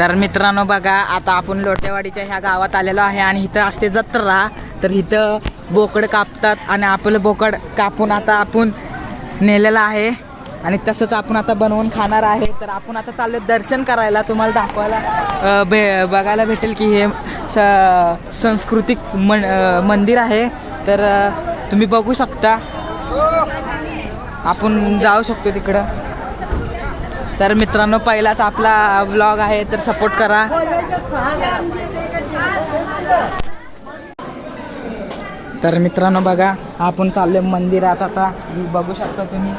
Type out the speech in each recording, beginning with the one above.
तर मित्रांनो बघा आता आपण लोटेवाडीच्या ह्या गावात आलेलो आहे आणि इथं असते जत्रा. तर इथं बोकड कापतात आणि आपलं बोकड कापून आता आपण नेलेलं आहे. आणि तसंच आपण आता बनवून खाणार आहे. तर आपण आता चाललो दर्शन करायला. तुम्हाला दाखवायला भे बघायला भेटेल की हे स- सांस्कृतिक मन मंदिर आहे. तर तुम्ही बघू शकता. आपण जाऊ शकतो तिकडं. तर मित्रांनो पहिलाच आपला ब्लॉग आहे तर सपोर्ट करा. तर मित्रांनो बघा आपण चाललोय मंदिरात आता. बघू शकता तुम्ही.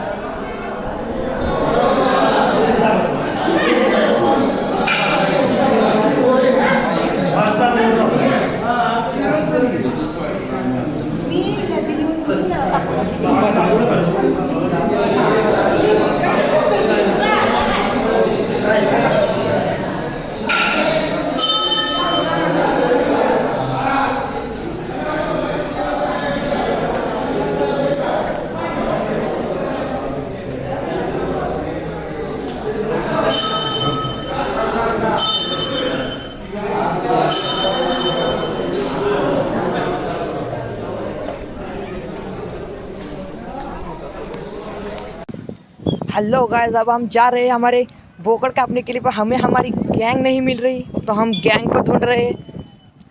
हेलो गाइस अब हम जा रहे हैं हमारे बोकड़ काटने के लिए पर हमें हमारी गैंग नहीं मिल रही तो हम गैंग को ढूंढ रहे हैं।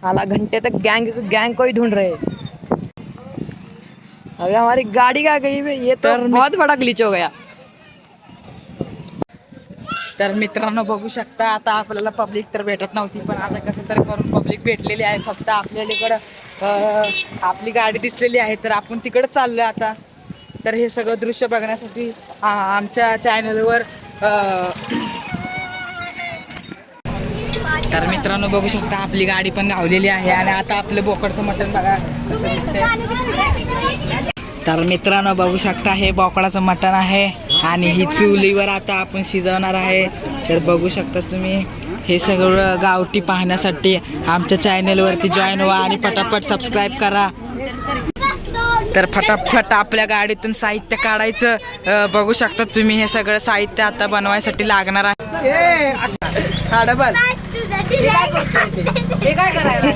हाला घंटे तक गैंग गैंग को ही ढूंढ रहे हैं। अभी हमारी गाड़ी का गई है ये तो बहुत बड़ा ग्लिच हो गया। तर मित्रांनो बघू शकता आता आपल्याला पब्लिक तर भेटत नव्हती पण आता कसं तर करून पब्लिक भेटलेली आहे. फक्त आपल्याकडं आपली गाडी दिसलेली आहे तर आपण तिकडं चाललोय आता. तर हे सगळं दृश्य बघण्यासाठी आमच्या चॅनलवर तर मित्रांनो बघू शकता आपली गाडी पण गावलेली आहे आणि आता आपलं बोकडचं मटण बघा. तर मित्रांनो बघू शकता हे बोकडाचं मटण आहे आणि ही चुलीवर आता आपण शिजवणार आहे. तर बघू शकता तुम्ही हे सगळं गावठी पाहण्यासाठी आमच्या चॅनलवरती जॉईन व्हा आणि पटापट सबस्क्राईब करा. तर फटाफट आपल्या गाडीतून साहित्य काढायचं. बघू शकता तुम्ही हे सगळं साहित्य आता बनवायसाठी लागणार आहे. काय करायला